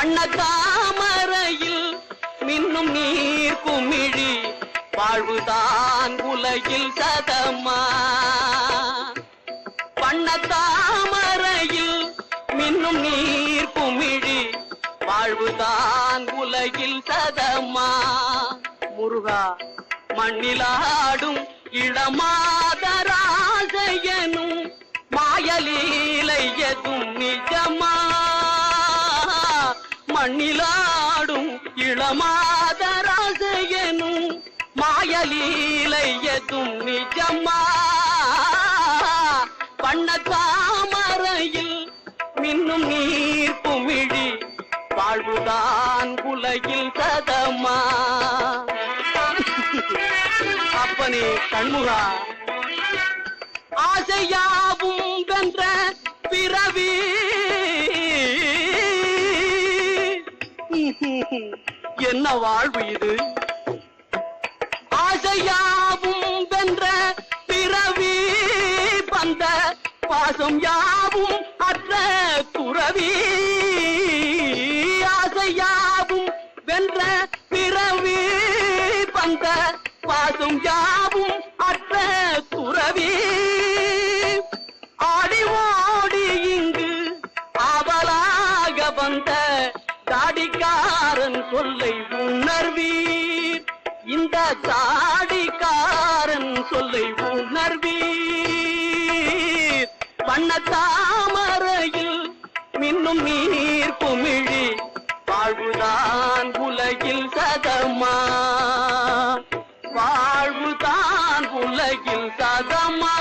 வண்ண தாமரையில் மின்னும் நீர் குமிழி வாழ்வுதான் உலகில் சதமா. வண்ண தாமரையில் மின்னும் நீர் குமிழி வாழ்வுதான் உலகில் சதமா. முருகா மண்ணிலாடும் இளமாதராசையனும் மாயலீலை எதும் நிஜமா? மண்ணிலாடும் இளமாதராசையனும் மாயலீலை எதும் நிஜமா பண்ண தாமரையில் மின்னும் நீர் குமிழி வாழ்வுதான் உலகில் சதமா அப்பனே கண்முகா. ஆசையாவும் வென்ற பிறவி என்ன வாழ்வு இது? ஆசையாவும் வென்ற பிறவி பந்த பாசம் யாவும் அற்ற துறவி. ஆசையாவும் வென்ற பிறவி பந்த பாசம் யாவும் அற்ற துறவி. ஆடி ஓடி இங்கு ஆவலாக வந்த சாடிக்காரன் சொல்லை உணர்வீர். இந்த சாடிக்காரன் சொல்லை உணர்வீர். வண்ண தாமரையில் மின்னும் நீர் குமிழி. வாழ்வுதான் உலகில் சதமா. வாழ்வுதான் உலகில் சதமா.